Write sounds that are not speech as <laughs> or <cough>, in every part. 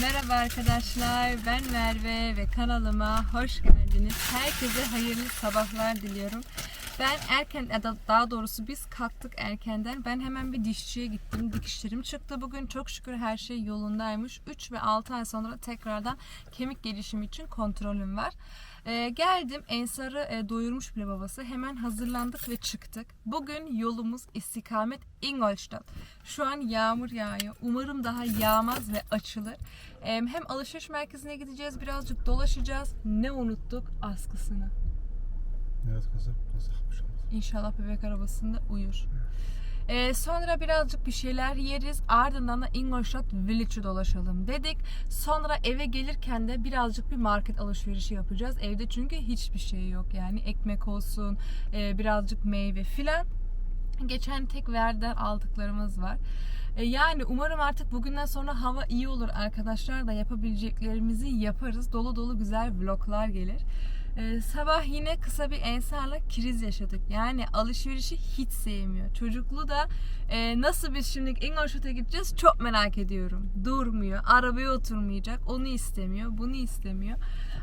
Merhaba arkadaşlar, ben Merve ve kanalıma hoş geldiniz. Herkese hayırlı sabahlar diliyorum. Ben erken, daha doğrusu biz kalktık erkenden. Ben hemen bir dişçiye gittim. Dikişlerim çıktı bugün. Çok şükür her şey yolundaymış. 3 ve 6 ay sonra tekrardan kemik gelişimi için kontrolüm var. Ee, geldim Ensar'ı e, doyurmuş bile babası. Hemen hazırlandık ve çıktık. Bugün yolumuz istikamet Ingolstadt. Şu an yağmur yağıyor. Umarım daha yağmaz ve açılır. Ee, hem alışveriş merkezine gideceğiz, birazcık dolaşacağız. Ne unuttuk? Askısını. Evet kızım. Nasıl İnşallah bebek arabasında uyur. Ee, sonra birazcık bir şeyler yeriz. Ardından da Ingolstadt Village'ı dolaşalım dedik. Sonra eve gelirken de birazcık bir market alışverişi yapacağız. Evde çünkü hiçbir şey yok. Yani ekmek olsun, e, birazcık meyve filan. Geçen tek verden aldıklarımız var. E, Yani umarım artık bugünden sonra hava iyi olur arkadaşlar da yapabileceklerimizi yaparız. Dolu dolu güzel vloglar gelir. Ee, sabah yine kısa bir Ensar'la kriz yaşadık. Yani alışverişi hiç sevmiyor. Çocuklu da e, nasıl biz şimdi Ingolstadt'a gideceğiz çok merak ediyorum. Durmuyor. Arabaya oturmayacak. Onu istemiyor. Bunu istemiyor.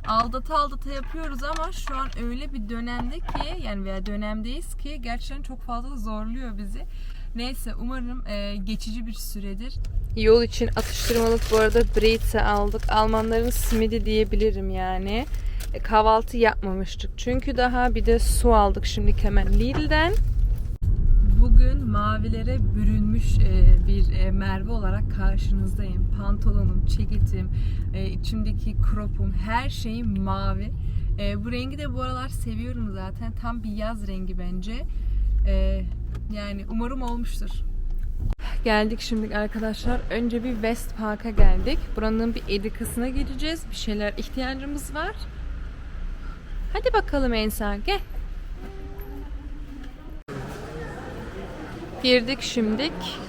Aldata aldata yapıyoruz ama şu an öyle bir dönemde ki yani veya dönemdeyiz ki gerçekten çok fazla zorluyor bizi. Neyse umarım e, geçici bir süredir. Yol için atıştırmalık bu arada Breitze aldık. Almanların simidi diyebilirim yani. E, Kahvaltı yapmamıştık. Çünkü daha bir de su aldık şimdi hemen Lidl'den. Bugün mavilere bürünmüş e, bir e, Merve olarak karşınızdayım. Pantolonum, ceketim, içimdeki crop'um her şeyim mavi. Bu rengi de bu aralar seviyorum zaten. Tam bir yaz rengi bence. Yani umarım olmuştur. Geldik şimdi arkadaşlar. Önce bir West Park'a geldik. Buranın bir edikasına gireceğiz. Bir şeyler ihtiyacımız var. Hadi bakalım Ensar gel. Girdik şimdik.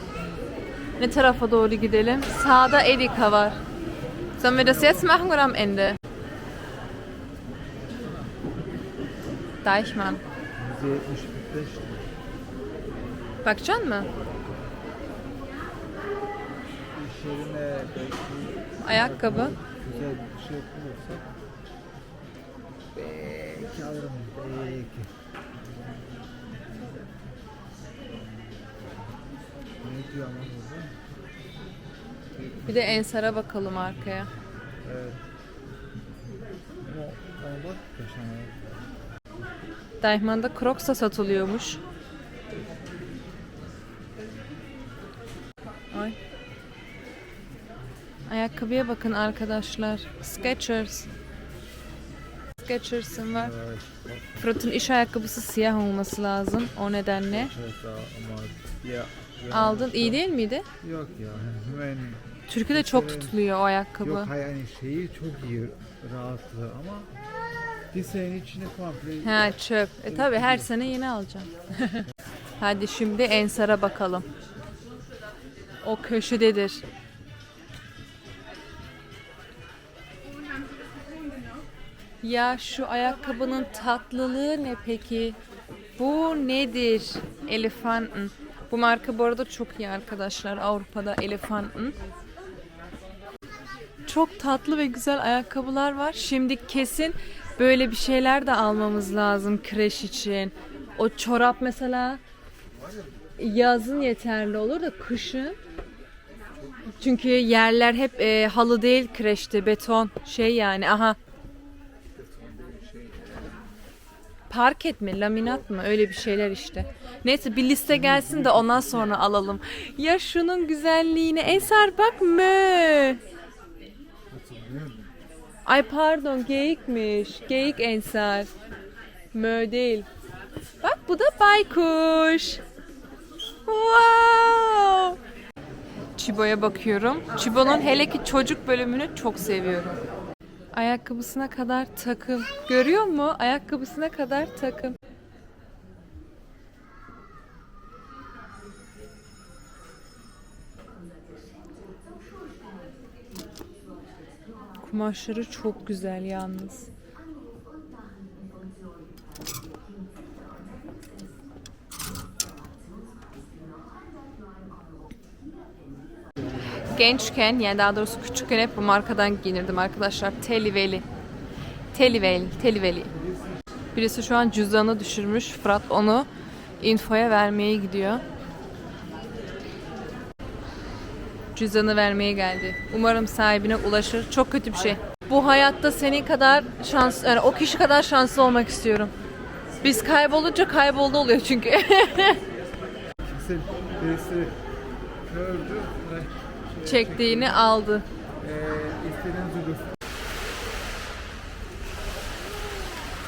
Ne tarafa doğru gidelim? Sağda Edeka var. Sollen wir das jetzt machen oder am Ende? Deichmann. 175 Bakacaksın mı? Ayakkabı. güzel bir şey bulursak belki alırım. Belki. Ne diyor ama burada? Bir de Ensar'a bakalım arkaya. Evet. Ama ona bak kaç tane. Deichmann'da Crocs da satılıyormuş. Ay. Ayakkabıya bakın arkadaşlar. Skechers. Skechers'ın var. Fırat'ın iş ayakkabısı siyah olması lazım. O nedenle. Aldın. iyi değil miydi? Yok ya. Hemen Türkiye'de çok tutuluyor o ayakkabı. Yok yani şeyi çok iyi rahatlığı ama bir sene içinde komple Ha çöp. E tabi her sene yeni alacağım. <laughs> Hadi şimdi Ensar'a bakalım. O köşededir. Ya şu ayakkabının tatlılığı ne peki? Bu nedir? Elefanten. Bu marka bu arada çok iyi arkadaşlar. Avrupa'da Elefanten. Çok tatlı ve güzel ayakkabılar var. Şimdi kesin böyle bir şeyler de almamız lazım kreş için. O çorap mesela yazın yeterli olur da kışın çünkü yerler hep e, halı değil kreşte beton şey yani aha parket mi laminat mı öyle bir şeyler işte. Neyse bir liste gelsin de ondan sonra alalım. Ya şunun güzelliğine Eser bak mı? Ay pardon geyikmiş. Geyik Ensar. Mö değil. Bak bu da baykuş. Wow. Çibo'ya bakıyorum. Çibo'nun hele ki çocuk bölümünü çok seviyorum. Ayakkabısına kadar takım. Görüyor mu? Ayakkabısına kadar takım. Kumaşları çok güzel yalnız. Gençken yani daha doğrusu küçükken hep bu markadan giyinirdim arkadaşlar. Teliveli. Teliveli. Teliveli. Birisi şu an cüzdanı düşürmüş. Fırat onu infoya vermeye gidiyor. Cüzdanı vermeye geldi. Umarım sahibine ulaşır. Çok kötü bir şey. Bu hayatta senin kadar şans, yani o kişi kadar şanslı olmak istiyorum. Biz kaybolunca kayboldu oluyor çünkü. <laughs> Kimse birisi gördü Çektiğini aldı.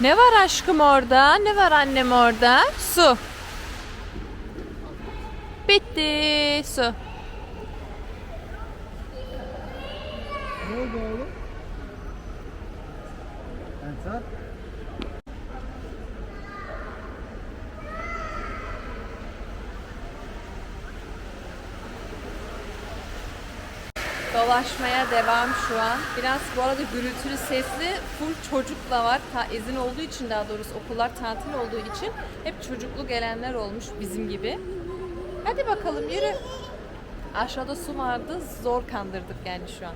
Ne var aşkım orada? Ne var annem orada? Su. Bitti su. Ne oldu oğlum? Ensar? Dolaşmaya devam şu an. Biraz bu arada gürültülü sesli full çocuk da var. Ta, izin olduğu için daha doğrusu okullar tatil olduğu için hep çocuklu gelenler olmuş bizim gibi. Hadi bakalım yürü. Aşağıda su vardı. Zor kandırdık yani şu an.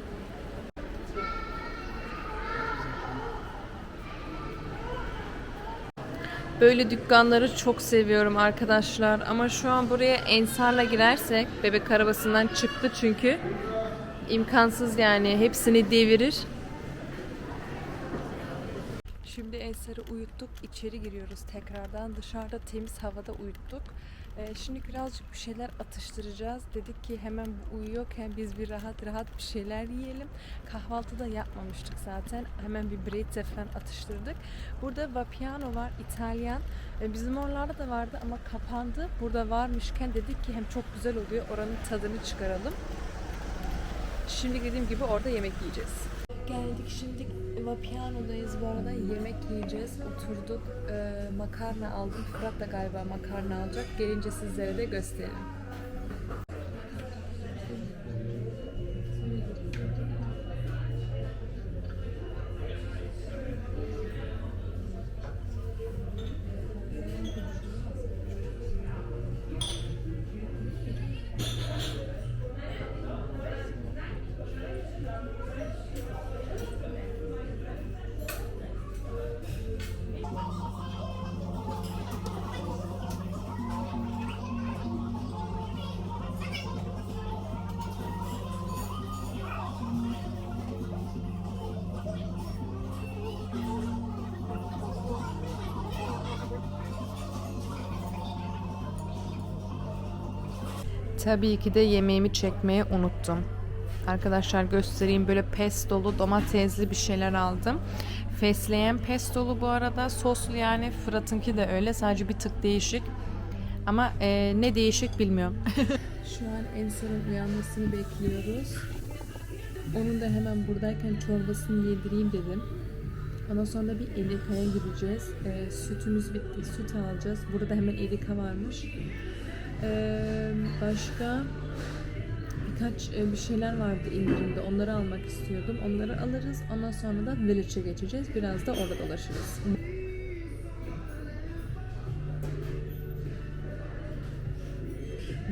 Böyle dükkanları çok seviyorum arkadaşlar. Ama şu an buraya Ensar'la girersek bebek arabasından çıktı çünkü. İmkansız yani hepsini devirir. Şimdi Ensar'ı uyuttuk. içeri giriyoruz tekrardan. Dışarıda temiz havada uyuttuk. Ee, şimdi birazcık bir şeyler atıştıracağız. Dedik ki hemen bu uyuyorken biz bir rahat rahat bir şeyler yiyelim. Kahvaltı da yapmamıştık zaten. Hemen bir bread falan atıştırdık. Burada Vapiano var, İtalyan. Ee, bizim oralarda da vardı ama kapandı. Burada varmışken dedik ki hem çok güzel oluyor. Oranın tadını çıkaralım. Şimdi dediğim gibi orada yemek yiyeceğiz. Geldik şimdi Vapiano'dayız bu arada yemek yiyeceğiz. Oturduk. Ee, makarna aldım. Fırat da galiba makarna alacak. Gelince sizlere de gösteririm. Tabii ki de yemeğimi çekmeyi unuttum. Arkadaşlar göstereyim böyle pestolu domatesli bir şeyler aldım. Fesleğen pestolu bu arada soslu yani Fırat'ınki de öyle sadece bir tık değişik. Ama e, ne değişik bilmiyorum. <laughs> Şu an Ensar'ın uyanmasını bekliyoruz. Onun da hemen buradayken çorbasını yedireyim dedim. Ondan sonra bir Edika'ya gideceğiz. E, sütümüz bitti. Süt alacağız. Burada hemen Edika varmış. Ee, başka birkaç e, bir şeyler vardı indirimde. Onları almak istiyordum. Onları alırız. Ondan sonra da Village'e geçeceğiz. Biraz da orada dolaşırız.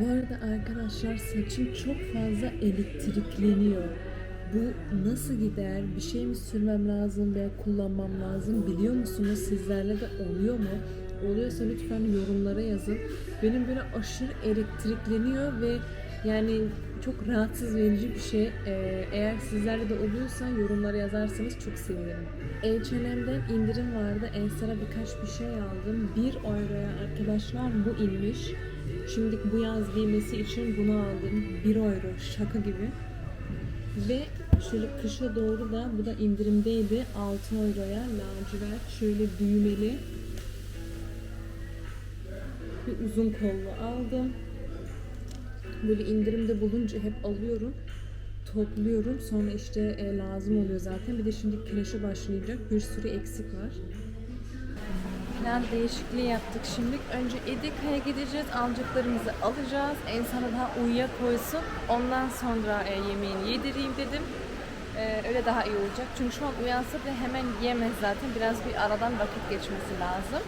Bu arada arkadaşlar saçım çok fazla elektrikleniyor. Bu nasıl gider? Bir şey mi sürmem lazım veya kullanmam lazım? Biliyor musunuz? Sizlerle de oluyor mu? Oluyorsa lütfen yorumlara yazın. Benim böyle aşırı elektrikleniyor ve yani çok rahatsız verici bir şey. Ee, eğer sizlerle de oluyorsa yorumlara yazarsanız çok sevinirim. H&M'den indirim vardı. Ensar'a birkaç bir şey aldım. 1 euroya arkadaşlar bu inmiş. Şimdi bu yaz giymesi için bunu aldım. 1 euro şaka gibi. Ve şöyle kışa doğru da bu da indirimdeydi. 6 euroya lacivert şöyle düğmeli bir uzun kollu aldım. Böyle indirimde bulunca hep alıyorum. Topluyorum. Sonra işte e, lazım oluyor zaten. Bir de şimdi kreşe başlayacak. Bir sürü eksik var. Plan değişikliği yaptık şimdi. Önce Edika'ya gideceğiz. Alacaklarımızı alacağız. En sana daha uyuya koysun. Ondan sonra e, yemeğini yedireyim dedim. E, öyle daha iyi olacak. Çünkü şu an uyansa da hemen yemez zaten. Biraz bir aradan vakit geçmesi lazım.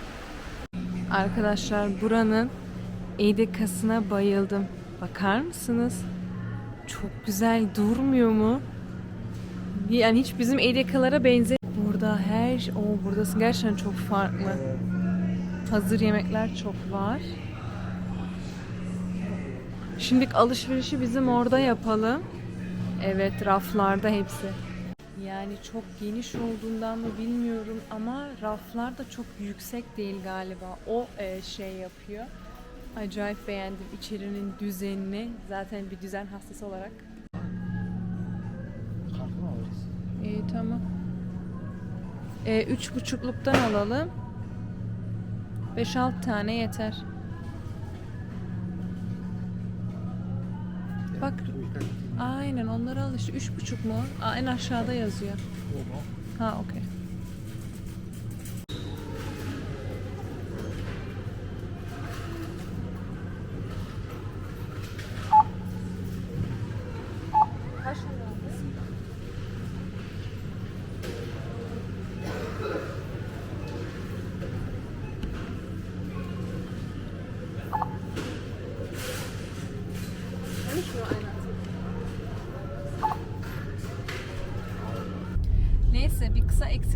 Arkadaşlar buranın Edika'sına bayıldım. Bakar mısınız? Çok güzel durmuyor mu? Yani hiç bizim Eryakalara benzer. Burada her. Oo, buradası gerçekten çok farklı. Hazır yemekler çok var. Şimdi alışverişi bizim orada yapalım. Evet raflarda hepsi. Yani çok geniş olduğundan mı bilmiyorum ama raflar da çok yüksek değil galiba. O e, şey yapıyor. Acayip beğendim içerinin düzenini. Zaten bir düzen hastası olarak. Kartını alırız. İyi tamam. E, üç buçukluktan alalım. 5-6 tane yeter. Bak aynen onları al işte. Üç buçuk mu? Aa, en aşağıda yazıyor. Ha okey.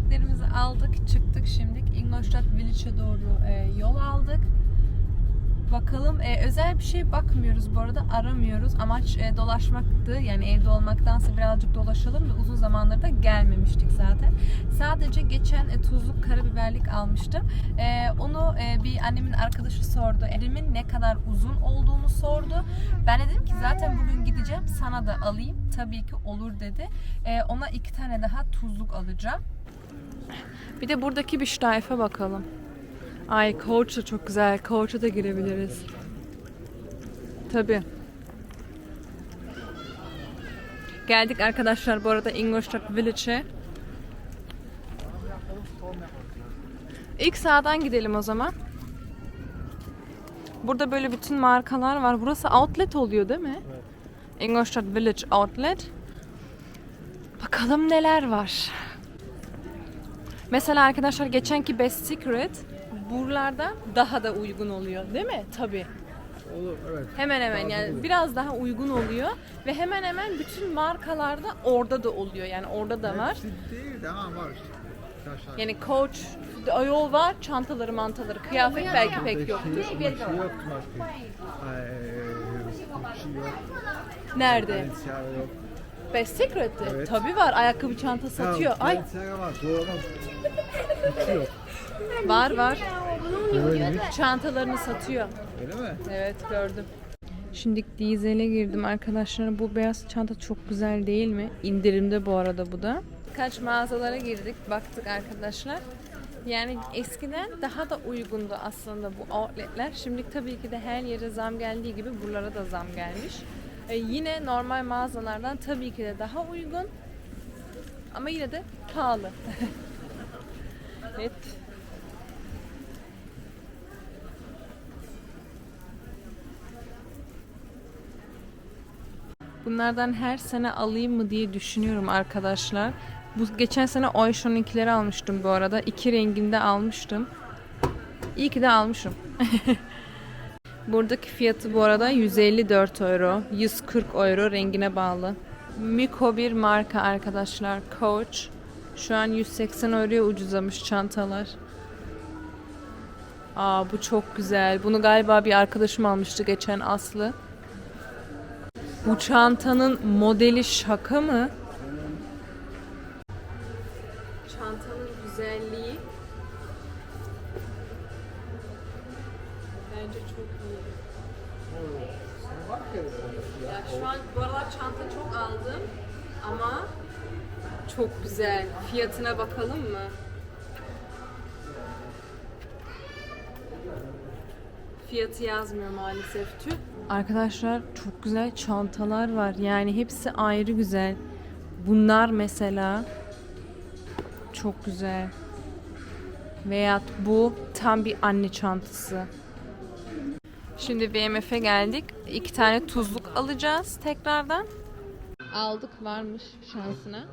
Eksiklerimizi aldık. Çıktık şimdi. Ingolstadt Village'e doğru e, yol aldık. Bakalım e, özel bir şey bakmıyoruz bu arada aramıyoruz. Amaç e, dolaşmaktı. Yani evde olmaktansa birazcık dolaşalım ve uzun zamandır da gelmemiştik zaten. Sadece geçen e, tuzluk karabiberlik almıştım. E, onu e, bir annemin arkadaşı sordu. Elimin ne kadar uzun olduğunu sordu. Ben de dedim ki zaten bugün gideceğim sana da alayım. Tabii ki olur dedi. E, ona iki tane daha tuzluk alacağım. Bir de buradaki bir Steife bakalım. Ay da çok güzel. Coach'a da girebiliriz. Tabii. Geldik arkadaşlar bu arada Ingolstadt Village'e. İlk sağdan gidelim o zaman. Burada böyle bütün markalar var. Burası outlet oluyor değil mi? Ingolstadt Village Outlet. Bakalım neler var. Mesela arkadaşlar geçenki Best Secret buralarda daha da uygun oluyor değil mi? Tabii. Olur evet. Hemen hemen Daha da yani olur. biraz daha uygun oluyor ve hemen hemen bütün markalarda orada da oluyor. Yani orada da var. Hepsi değil de ama var işte. Yani Coach, Ayol var, çantaları, mantaları, kıyafet belki pek yok. Şey, şey. Ay, yok. Nerede? Balenciaga yok. Best Secret'te. Evet. Tabii var. Ayakkabı çanta satıyor. Ay Balenciaga var. Doğru. Yok. var var. Çantalarını satıyor. Öyle mi? Evet gördüm. Şimdi dizele girdim arkadaşlar. Bu beyaz çanta çok güzel değil mi? İndirimde bu arada bu da. Kaç mağazalara girdik, baktık arkadaşlar. Yani eskiden daha da uygundu aslında bu outletler. Şimdi tabii ki de her yere zam geldiği gibi buralara da zam gelmiş. E, yine normal mağazalardan tabii ki de daha uygun. Ama yine de pahalı. <laughs> evet. Bunlardan her sene alayım mı diye düşünüyorum arkadaşlar. Bu geçen sene Oysho'nunkileri almıştım bu arada. İki renginde almıştım. İyi ki de almışım. <laughs> Buradaki fiyatı bu arada 154 euro. 140 euro rengine bağlı. Miko bir marka arkadaşlar. Coach. Şu an 180 euroya ucuzlamış çantalar. Aa bu çok güzel. Bunu galiba bir arkadaşım almıştı geçen Aslı. Bu çantanın modeli şaka mı? Çok güzel. Fiyatına bakalım mı? Fiyatı yazmıyor maalesef tüm. Arkadaşlar çok güzel çantalar var. Yani hepsi ayrı güzel. Bunlar mesela çok güzel. Veyahut bu tam bir anne çantası. Şimdi BMF'e geldik. İki tane tuzluk alacağız tekrardan. Aldık varmış şansına.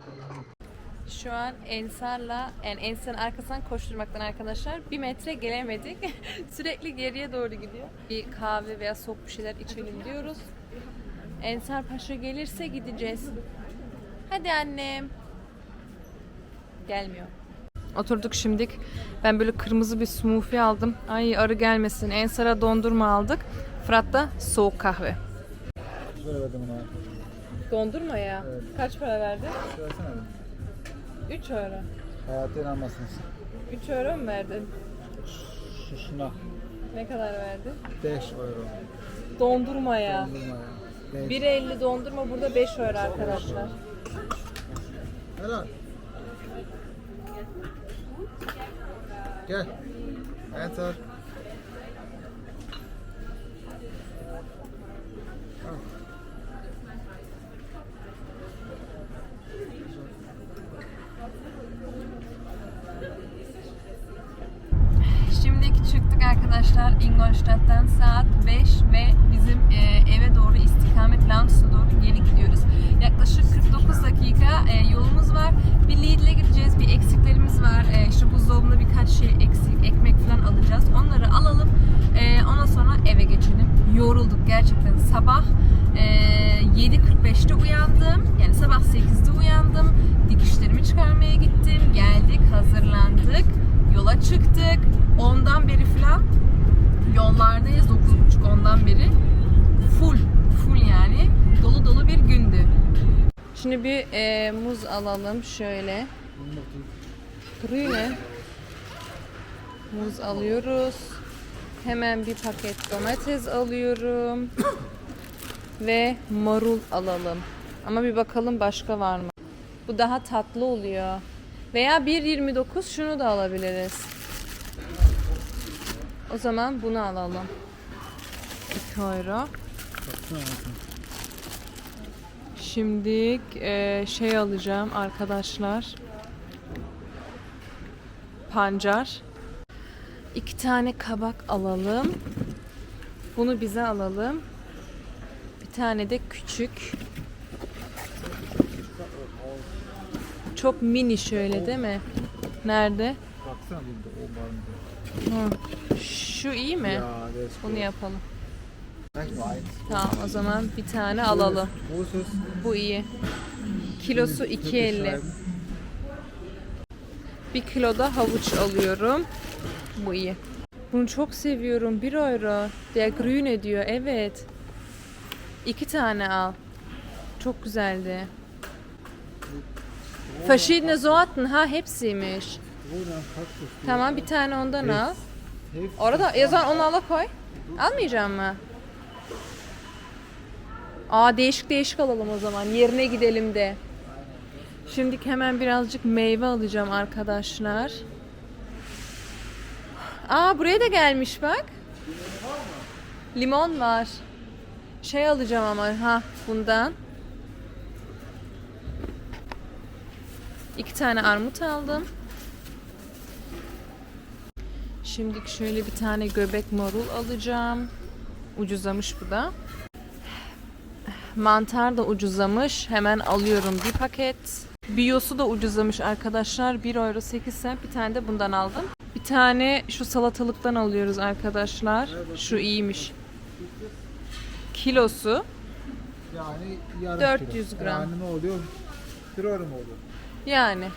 Şu an Ensar'la, yani Ensar'ın arkasından koşturmaktan arkadaşlar bir metre gelemedik. <laughs> Sürekli geriye doğru gidiyor. Bir kahve veya soğuk bir şeyler içelim diyoruz. Ensar Paşa gelirse gideceğiz. Hadi annem. Gelmiyor. Oturduk şimdik. Ben böyle kırmızı bir smoothie aldım. Ay arı gelmesin. Ensar'a dondurma aldık. Fırat da soğuk kahve. Dondurma ya. Evet. Kaç para verdin? Söylesene. 3 euro. Hayata inanmazsınız. 3 euro mu verdin? Şu şuna. Ne kadar verdin? 5 euro. Dondurma ya. Dondurma ya. Beş. 1.50 dondurma burada 5 euro arkadaşlar. Helal. Gel. Enter. Arkadaşlar Ingolstadt'tan saat 5 ve bizim e, eve doğru istikamet Landshut'a doğru geri gidiyoruz. Yaklaşık 49 dakika e, yolumuz var. Bir Lidl'e gideceğiz. Bir eksiklerimiz var. İşte buzdolabında birkaç şey eksik, ekmek falan alacağız. Onları alalım. E, ondan sonra eve geçelim. Yorulduk gerçekten. Sabah e, 7.45'te uyandım. Yani sabah 8'de uyandım. Dikişlerimi çıkarmaya gittim. Geldik, hazırlandık. Yola çıktık. Ondan beri falan yollardayız. 9.30 ondan beri. Full, full yani. Dolu dolu bir gündü. Şimdi bir e, muz alalım şöyle. Grüne. Muz alıyoruz. Hemen bir paket domates alıyorum. <coughs> Ve marul alalım. Ama bir bakalım başka var mı? Bu daha tatlı oluyor. Veya 1.29 şunu da alabiliriz. O zaman bunu alalım. 2 euro. Şimdi e, şey alacağım arkadaşlar. Pancar. İki tane kabak alalım. Bunu bize alalım. Bir tane de küçük. Çok mini şöyle değil mi? Nerede? Baksana de o var mı? Hı. Şu iyi mi? Ya, Bunu yapalım. Tamam o zaman bir tane alalım. Bu iyi. Kilosu 2.50. Bir kilo da havuç alıyorum. Bu iyi. Bunu çok seviyorum. 1 euro. Der grüne diyor. Evet. İki tane al. Çok güzeldi. Verschiedene Sorten. Ha hepsiymiş. Tamam bir tane ondan al. Orada yazan onu ala koy. Almayacağım mı? Aa değişik değişik alalım o zaman. Yerine gidelim de. Şimdi hemen birazcık meyve alacağım arkadaşlar. Aa buraya da gelmiş bak. Limon var. Şey alacağım ama ha bundan. İki tane armut aldım. Şimdi şöyle bir tane göbek marul alacağım. Ucuzamış bu da. Mantar da ucuzamış. Hemen alıyorum bir paket. Biyosu da ucuzamış arkadaşlar. 1 euro 8 cent. Bir tane de bundan aldım. Bir tane şu salatalıktan alıyoruz arkadaşlar. Şu iyiymiş. Kilosu Yani yarım 400 kilo. gram. Yani ne oluyor? 1 euro mu oluyor? yani.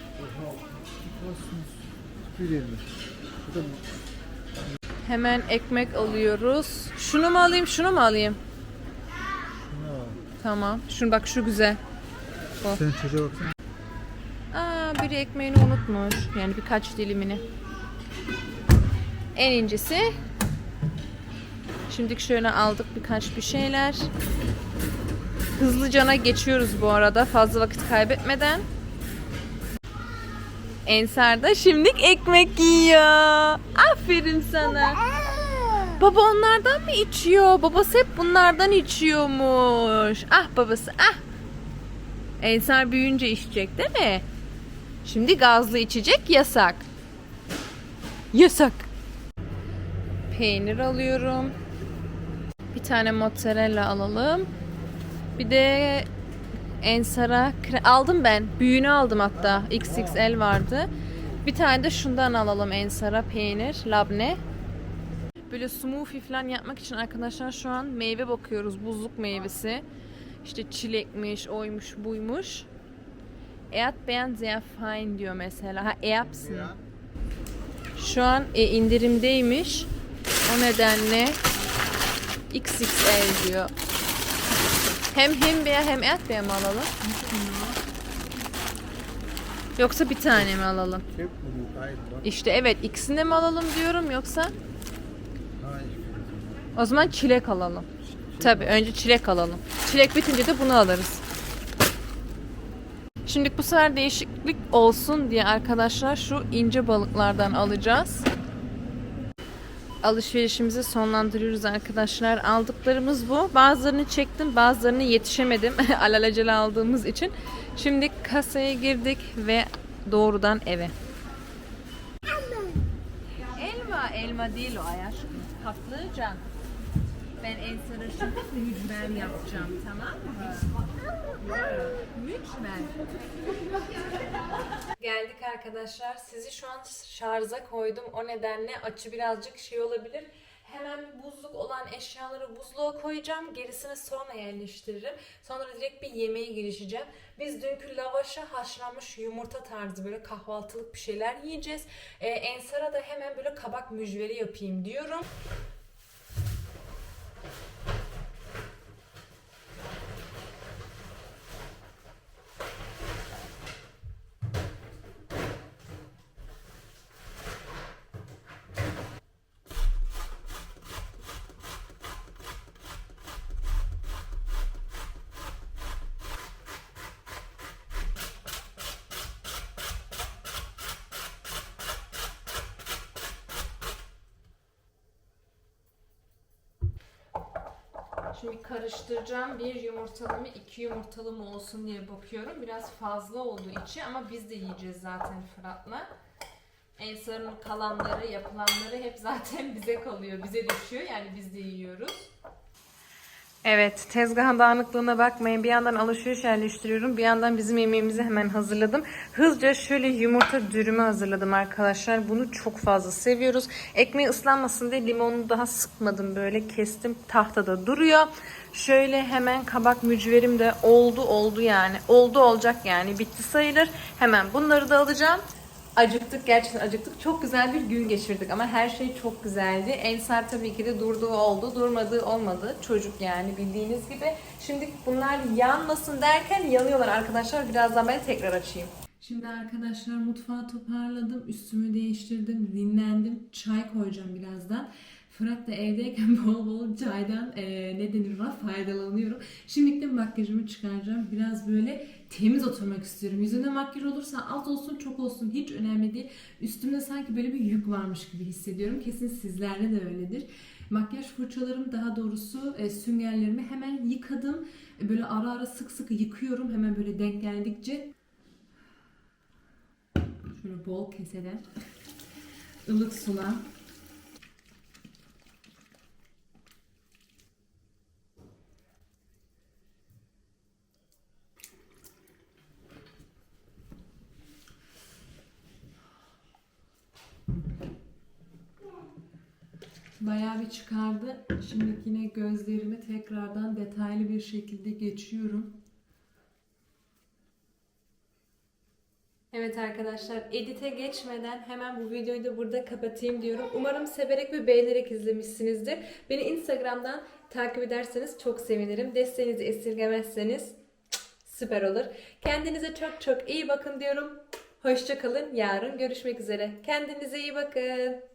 Bir yirmi. Bu da Hemen ekmek alıyoruz. Şunu mu alayım, şunu mu alayım? Tamam. Şunu bak şu güzel. Sen çocuğa baksana. Aa, biri ekmeğini unutmuş. Yani birkaç dilimini. En incisi. Şimdi şöyle aldık birkaç bir şeyler. Hızlıcana geçiyoruz bu arada fazla vakit kaybetmeden. Ensar da şimdilik ekmek yiyor. Aferin sana. Baba onlardan mı içiyor? Babası hep bunlardan içiyormuş. Ah babası ah. Ensar büyüyünce içecek değil mi? Şimdi gazlı içecek yasak. Yasak. Peynir alıyorum. Bir tane mozzarella alalım. Bir de Ensar'a aldım ben. Büyüğünü aldım hatta. XXL vardı. Bir tane de şundan alalım Ensar'a peynir, labne. Böyle smoothie falan yapmak için arkadaşlar şu an meyve bakıyoruz. Buzluk meyvesi. İşte çilekmiş, oymuş, buymuş. Erdbeeren sehr fein diyor mesela. Ha Erbsen. Şu an e, indirimdeymiş. O nedenle XXL diyor. Hem Himbeer hem Erdbeer mi alalım? Yoksa bir tane mi alalım? Hep bunu. İşte evet ikisini de mi alalım diyorum yoksa Hayır. o zaman çilek alalım. Tabii önce çilek alalım. Çilek bitince de bunu alırız. Şimdi bu sefer değişiklik olsun diye arkadaşlar şu ince balıklardan alacağız. Alışverişimizi sonlandırıyoruz arkadaşlar. Aldıklarımız bu. Bazılarını çektim, bazılarını yetişemedim. <laughs> Alelacele aldığımız için. Şimdi kasaya girdik ve doğrudan eve. Elma, elma değil o aşkım. Patlıcan. Ben en sarışın mücver yapacağım tamam mı? Mücver. Geldik arkadaşlar. Sizi şu an şarja koydum. O nedenle açı birazcık şey olabilir. Hemen buzluk olan eşyaları buzluğa koyacağım. Gerisini sonra yerleştiririm. Sonra direkt bir yemeğe girişeceğim. Biz dünkü lavaşa haşlanmış yumurta tarzı böyle kahvaltılık bir şeyler yiyeceğiz. Ee, Ensar'a da hemen böyle kabak mücveri yapayım diyorum. Şimdi karıştıracağım. Bir yumurtalı mı, iki yumurtalı mı olsun diye bakıyorum. Biraz fazla olduğu içi ama biz de yiyeceğiz zaten Fırat'la. Ensar'ın kalanları, yapılanları hep zaten <laughs> bize kalıyor. Bize düşüyor. Yani biz de yiyoruz. Evet, tezgahın dağınıklığına bakmayın. Bir yandan alışveriş yerleştiriyorum. Bir yandan bizim yemeğimizi hemen hazırladım. Hızlıca şöyle yumurta dürümü hazırladım arkadaşlar. Bunu çok fazla seviyoruz. Ekmeği ıslanmasın diye limonu daha sıkmadım. Böyle kestim. Tahtada duruyor. Şöyle hemen kabak mücverim de oldu oldu yani. Oldu olacak yani. Bitti sayılır. Hemen bunları da alacağım. Acıktık gerçekten acıktık. Çok güzel bir gün geçirdik ama her şey çok güzeldi. Ensar tabii ki de durduğu oldu, durmadığı olmadı. Çocuk yani bildiğiniz gibi. Şimdi bunlar yanmasın derken yanıyorlar arkadaşlar. Birazdan ben tekrar açayım. Şimdi arkadaşlar mutfağı toparladım. Üstümü değiştirdim, dinlendim. Çay koyacağım birazdan. Fırat da evdeyken <laughs> bol bol çaydan e, ne denir ona faydalanıyorum. Şimdilik de makyajımı çıkaracağım. Biraz böyle temiz oturmak istiyorum. Yüzümde makyaj olursa az olsun çok olsun hiç önemli değil. Üstümde sanki böyle bir yük varmış gibi hissediyorum. Kesin sizlerde de öyledir. Makyaj fırçalarım daha doğrusu e, süngerlerimi hemen yıkadım. E, böyle ara ara sık sık yıkıyorum. Hemen böyle denk geldikçe. Şöyle bol keseden ılık sula Bayağı bir çıkardı. Şimdi yine gözlerimi tekrardan detaylı bir şekilde geçiyorum. Evet arkadaşlar edite geçmeden hemen bu videoyu da burada kapatayım diyorum. Umarım severek ve beğenerek izlemişsinizdir. Beni Instagram'dan takip ederseniz çok sevinirim. Desteğinizi esirgemezseniz süper olur. Kendinize çok çok iyi bakın diyorum. Hoşçakalın. Yarın görüşmek üzere. Kendinize iyi bakın.